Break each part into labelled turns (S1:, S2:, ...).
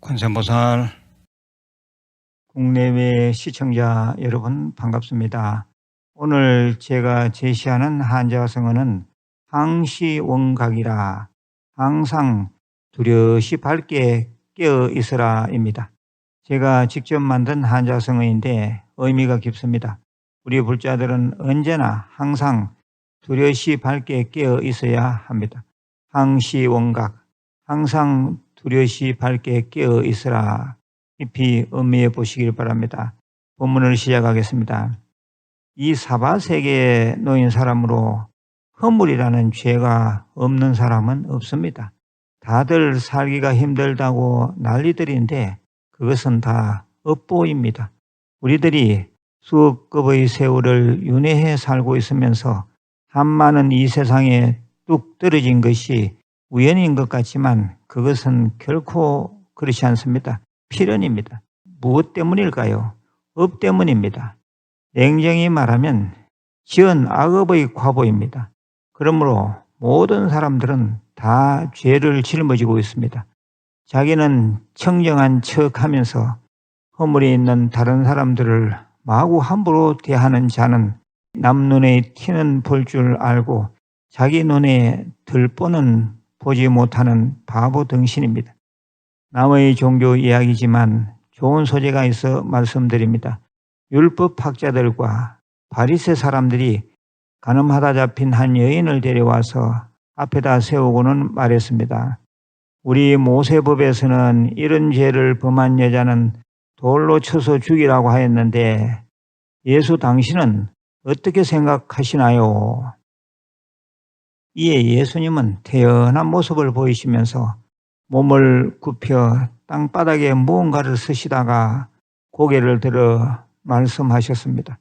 S1: 관세음보살 국내외 시청자 여러분 반갑습니다. 오늘 제가 제시하는 한자성어는 항시원각이라 항상 두려시 밝게 깨어 있으라입니다. 제가 직접 만든 한자성어인데 의미가 깊습니다. 우리 불자들은 언제나 항상 두려시 밝게 깨어 있어야 합니다. 항시 원각 항상 두려시 밝게 깨어 있으라 깊이 음미해 보시길 바랍니다. 본문을 시작하겠습니다. 이 사바 세계에 놓인 사람으로 허물이라는 죄가 없는 사람은 없습니다. 다들 살기가 힘들다고 난리들인데 그것은 다 업보입니다. 우리들이 수억 급의 세월을 윤회해 살고 있으면서 한많은 이 세상에 뚝 떨어진 것이 우연인 것 같지만 그것은 결코 그렇지 않습니다. 필연입니다. 무엇 때문일까요? 업 때문입니다. 냉정히 말하면 지은 악업의 과보입니다. 그러므로 모든 사람들은 다 죄를 짊어지고 있습니다. 자기는 청정한 척 하면서 허물이 있는 다른 사람들을 마구 함부로 대하는 자는 남 눈에 티는 볼 줄 알고 자기 눈에 들보는 보지 못하는 바보 등신입니다. 남의 종교 이야기지만 좋은 소재가 있어 말씀드립니다. 율법학자들과 바리새 사람들이 가늠하다 잡힌 한 여인을 데려와서 앞에다 세우고는 말했습니다. 우리 모세법에서는 이런 죄를 범한 여자는 돌로 쳐서 죽이라고 하였는데 예수 당신은 어떻게 생각하시나요? 이에 예수님은 태연한 모습을 보이시면서 몸을 굽혀 땅바닥에 무언가를 쓰시다가 고개를 들어 말씀하셨습니다.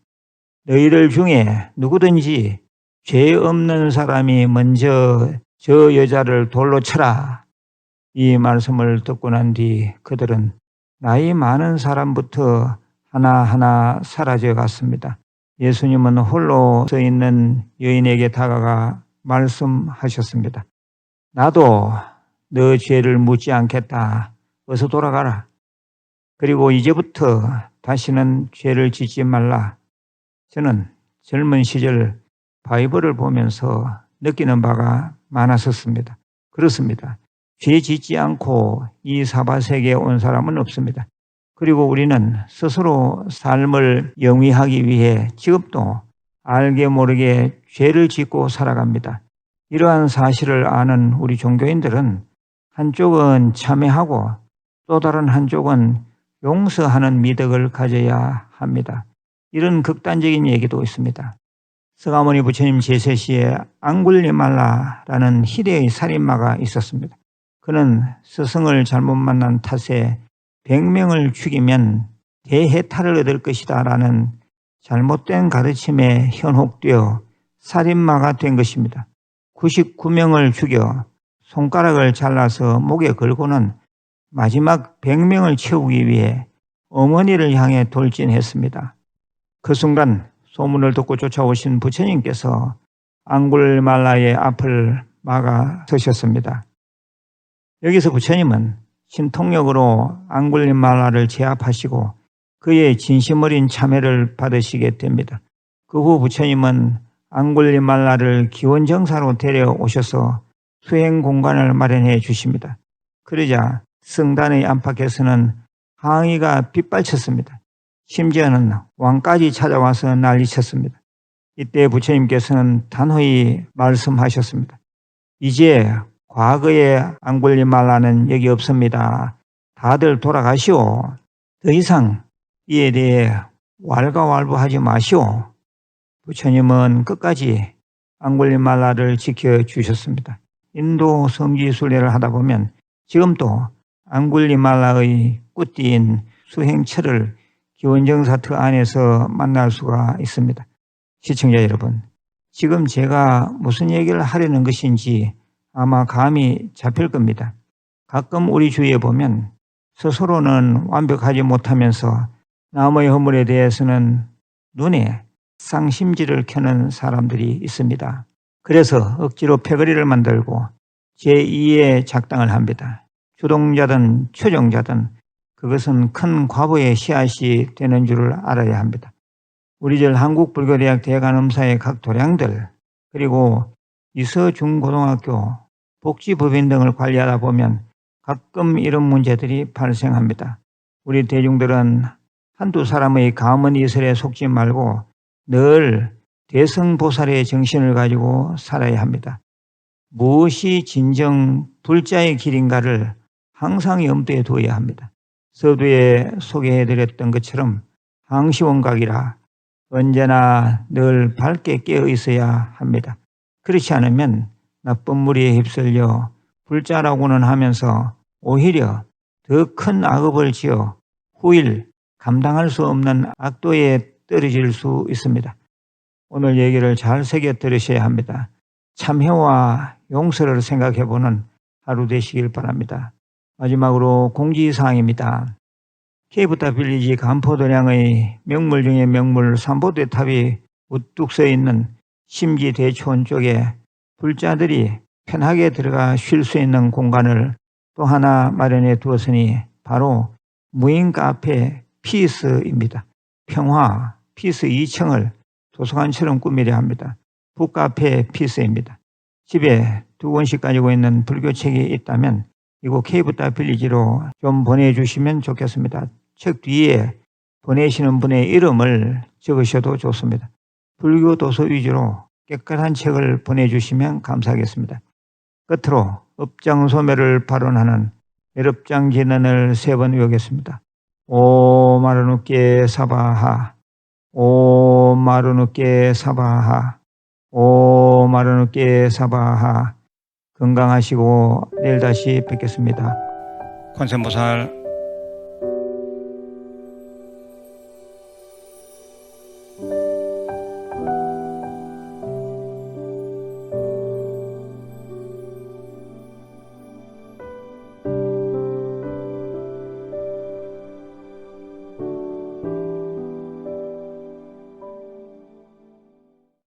S1: 너희들 중에 누구든지 죄 없는 사람이 먼저 저 여자를 돌로 쳐라. 이 말씀을 듣고 난 뒤 그들은 나이 많은 사람부터 하나하나 사라져 갔습니다. 예수님은 홀로 서 있는 여인에게 다가가 말씀하셨습니다. 나도 너 죄를 묻지 않겠다. 어서 돌아가라. 그리고 이제부터 다시는 죄를 짓지 말라. 저는 젊은 시절 바이블을 보면서 느끼는 바가 많았었습니다. 그렇습니다. 죄 짓지 않고 이 사바 세계에 온 사람은 없습니다. 그리고 우리는 스스로 삶을 영위하기 위해 지금도 알게 모르게 죄를 짓고 살아갑니다. 이러한 사실을 아는 우리 종교인들은 한쪽은 참회하고 또 다른 한쪽은 용서하는 미덕을 가져야 합니다. 이런 극단적인 얘기도 있습니다. 서가모니 부처님 제세 시에 앙굴리말라라는 희대의 살인마가 있었습니다. 그는 스승을 잘못 만난 탓에 100명을 죽이면 대해탈을 얻을 것이다 라는 잘못된 가르침에 현혹되어 살인마가 된 것입니다. 99명을 죽여 손가락을 잘라서 목에 걸고는 마지막 100명을 채우기 위해 어머니를 향해 돌진했습니다. 그 순간 소문을 듣고 쫓아오신 부처님께서 앙굴말라의 앞을 막아 서셨습니다. 여기서 부처님은 신통력으로 앙굴리말라를 제압하시고 그의 진심 어린 참회를 받으시게 됩니다. 그 후 부처님은 앙굴리말라를 기원정사로 데려오셔서 수행 공간을 마련해 주십니다. 그러자 성단의 안팎에서는 항의가 빗발쳤습니다. 심지어는 왕까지 찾아와서 난리쳤습니다. 이때 부처님께서는 단호히 말씀하셨습니다. 이제 과거에 앙굴리말라는 여기 없습니다. 다들 돌아가시오. 더 이상 이에 대해 왈가왈부하지 마시오. 부처님은 끝까지 앙굴리말라를 지켜주셨습니다. 인도 성지 순례를 하다 보면 지금도 앙굴리말라의 꽃띠인 수행처를 기원정사트 안에서 만날 수가 있습니다. 시청자 여러분, 지금 제가 무슨 얘기를 하려는 것인지 아마 감이 잡힐 겁니다. 가끔 우리 주위에 보면 스스로는 완벽하지 못하면서 남의 허물에 대해서는 눈에 쌍심지를 켜는 사람들이 있습니다. 그래서 억지로 패거리를 만들고 제2의 작당을 합니다. 주동자든 추종자든 그것은 큰 과보의 씨앗이 되는 줄을 알아야 합니다. 우리들 한국불교대학 대관음사의 각 도량들 그리고 이서중고등학교 복지법인 등을 관리하다 보면 가끔 이런 문제들이 발생합니다. 우리 대중들은 한두 사람의 가문 이설에 속지 말고 늘 대성보살의 정신을 가지고 살아야 합니다. 무엇이 진정 불자의 길인가를 항상 염두에 두어야 합니다. 서두에 소개해드렸던 것처럼 항시원각이라 언제나 늘 밝게 깨어 있어야 합니다. 그렇지 않으면 나쁜 무리에 휩쓸려 불자라고는 하면서 오히려 더 큰 악업을 지어 후일 감당할 수 없는 악도에 떨어질 수 있습니다. 오늘 얘기를 잘 새겨 들으셔야 합니다. 참회와 용서를 생각해 보는 하루 되시길 바랍니다. 마지막으로 공지사항입니다. 케이프타 빌리지 간포도량의 명물 중의 명물 삼보대 탑이 우뚝 서 있는 심지 대촌 쪽에 불자들이 편하게 들어가 쉴 수 있는 공간을 또 하나 마련해 두었으니 바로 무인 카페 피스입니다. 평화 피스 2층을 도서관처럼 꾸미려 합니다. 북카페 피스입니다. 집에 두 권씩 가지고 있는 불교책이 있다면 이곳 케이프타 빌리지로 좀 보내주시면 좋겠습니다. 책 뒤에 보내시는 분의 이름을 적으셔도 좋습니다. 불교 도서 위주로 깨끗한 책을 보내주시면 감사하겠습니다. 끝으로 업장소매를 발언하는 매럽장진언을 세 번 외우겠습니다. 오 마르누께 사바하 오 마르누께 사바하 오 마르누께 사바하 건강하시고 내일 다시 뵙겠습니다. 관세음보살